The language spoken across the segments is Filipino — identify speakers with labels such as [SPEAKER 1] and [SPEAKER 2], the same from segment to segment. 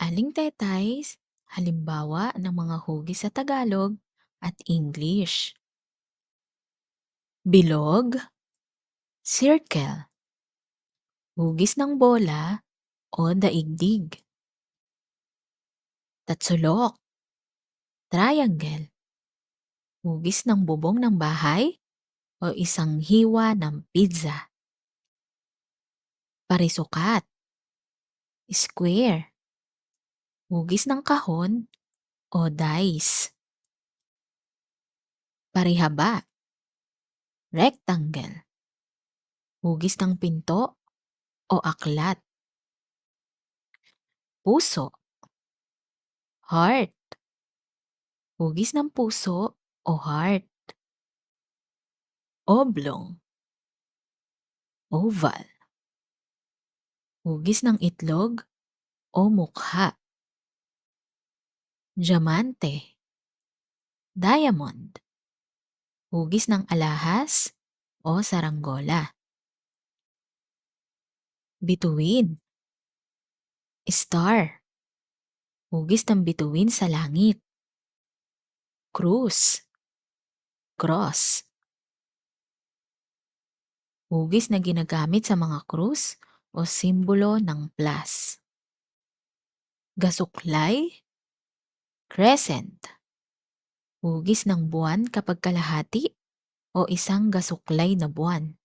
[SPEAKER 1] Aling Tetays, halimbawa ng mga hugis sa Tagalog at English. Bilog, circle, hugis ng bola o daigdig. Tatsulok, triangle, hugis ng bubong ng bahay o isang hiwa ng pizza. Parisukat, square, hugis ng kahon o dice. Parihaba, rectangle, hugis ng pinto o aklat. Puso, heart, hugis ng puso o heart. Oblong, oval, hugis ng itlog o mukha. Diamante, diamond, hugis ng alahas o saranggola. Bituin, star, hugis ng bituin sa langit. Krus, cross, hugis na ginagamit sa mga krus o simbolo ng plus. Gasuklay, crescent, hugis ng buwan kapag kalahati o isang gasuklay na buwan.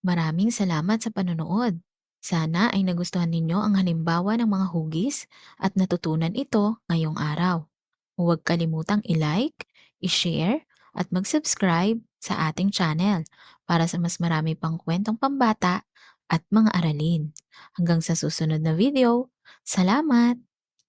[SPEAKER 1] Maraming salamat sa panonood. Sana ay nagustuhan ninyo ang halimbawa ng mga hugis at natutunan ito ngayong araw. Huwag kalimutang i-like, i-share at mag-subscribe sa ating channel para sa mas marami pang kwentong pambata at mga aralin. Hanggang sa susunod na video, salamat!